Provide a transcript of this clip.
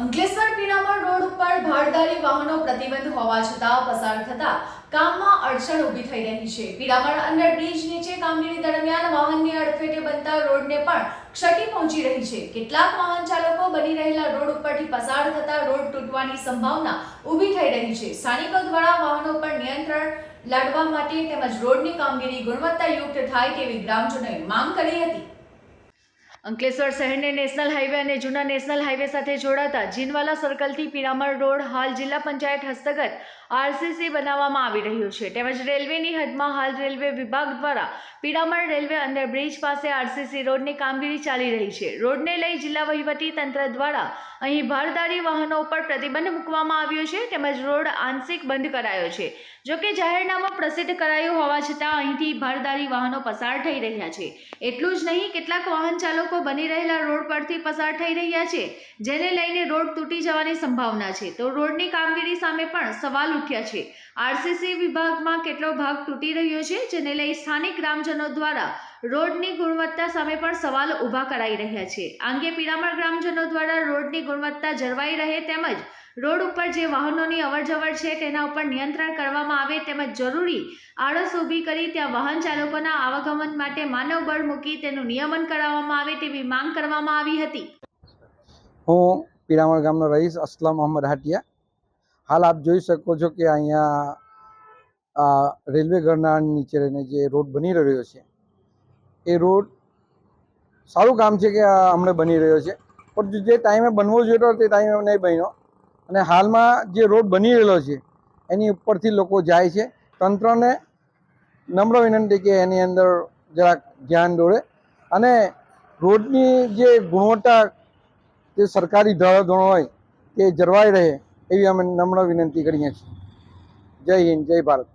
Ankleshwar Piraman road ઉપર ભારદારી વાહનો પ્રતિબંધ હોવા છતાં પસાર થતા કામમાં અડચણ ઊભી થઈ રહી છે. પીરામણ અંડર બ્રિજ નીચે કામગીરી દરમિયાન વાહનની અડફેટે બનતા રોડને પણ ક્ષતિ પહોંચી રહી છે. કેટલાક વાહન ચાલકો બની રહેલા રોડ ઉપરથી પસાર થતા રોડ તૂટવાની સંભાવના ઊભી થઈ રહી છે. સ્થાનિકો દ્વારા વાહનો પર નિયંત્રણ લાડવા માટે તેમજ રોડની કામગીરી ગુણવત્તાયુક્ત થાય તેવી ગ્રામજનોએ માંગ કરી હતી. અંકલેશ્વર શહેરને નેશનલ હાઈવે અને જૂના નેશનલ હાઈવે સાથે જોડાતા જીનવાલા સર્કલથી પીરામણ રોડ હાલ જિલ્લા પંચાયત હસ્તગત આરસીસી બનાવવામાં આવી રહ્યું છે. તેમજ રેલવેની હદમાં હાલ રેલવે વિભાગ દ્વારા પીરામણ રેલવે અંડરબ્રિજ પાસે આરસીસી રોડની કામગીરી ચાલી રહી છે. રોડને લઈ જિલ્લા વહીવટી તંત્ર દ્વારા અહીં ભારદારી વાહનો ઉપર પ્રતિબંધ મૂકવામાં આવ્યો છે, તેમજ રોડ આંશિક બંધ કરાયો છે. જોકે જાહેરનામું પ્રસિદ્ધ કરાયું હોવા છતાં અહીંથી ભારદારી વાહનો પસાર થઈ રહ્યા છે. એટલું જ નહીં, કેટલાક વાહન ચાલકો બની રહેલા રોડ પરથી પસાર થઈ રહ્યા છે, જેને લઈને રોડ તૂટી જવાની સંભાવના છે. તો રોડની કામગીરી સામે પણ સવાલ ઉઠ્યા છે. આરસીસી વિભાગમાં કેટલો ભાગ તૂટી રહ્યો છે, જેને લઈ સ્થાનિક ગ્રામજનો દ્વારા રોડની ગુણવત્તા સામે પણ સવાલ ઊભા કરાઈ રહ્યા છે. આ અંગે ગ્રામજનો દ્વારા રોડની ગુણવત્તા જળવાઈ રહે તેમજ રોડ ઉપર જે વાહનોની અવરજવર છે તેના ઉપર નિયંત્રણ કરવામાં આવે તેમજ જરૂરી આળસ ઊભી કરી ત્યાં વાહન ચાલકોના આવાગમન માટે માનવ બળ મૂકી તેનું નિયમન કરાવવામાં આવે તેવી માંગ કરવામાં આવી હતી. હું પીરામણ ગામનો રહીશ અસલમ અહમદ હાટિયા. હાલ આપ જોઈ શકો છો કે અહીંયા રેલવે ગરના નીચે રહીને જે રોડ બની રહ્યો છે એ રોડ સારું કામ છે કે હમણાં બની રહ્યો છે. પણ જે ટાઈમે બનવો જોઈએ તો તે ટાઈમે નહીં બન્યો. અને હાલમાં જે રોડ બની રહેલો છે, એની ઉપરથી લોકો જાય છે. તંત્રને નમ્ર વિનંતી કે એની અંદર જરાક ધ્યાન દોરે. અને રોડની જે ગુણવત્તા જે સરકારી ધોરણો હોય, તે જળવાઈ રહે એવી અમે નમ્ર વિનંતી કરીએ છીએ. જય હિન્દ, જય ભારત.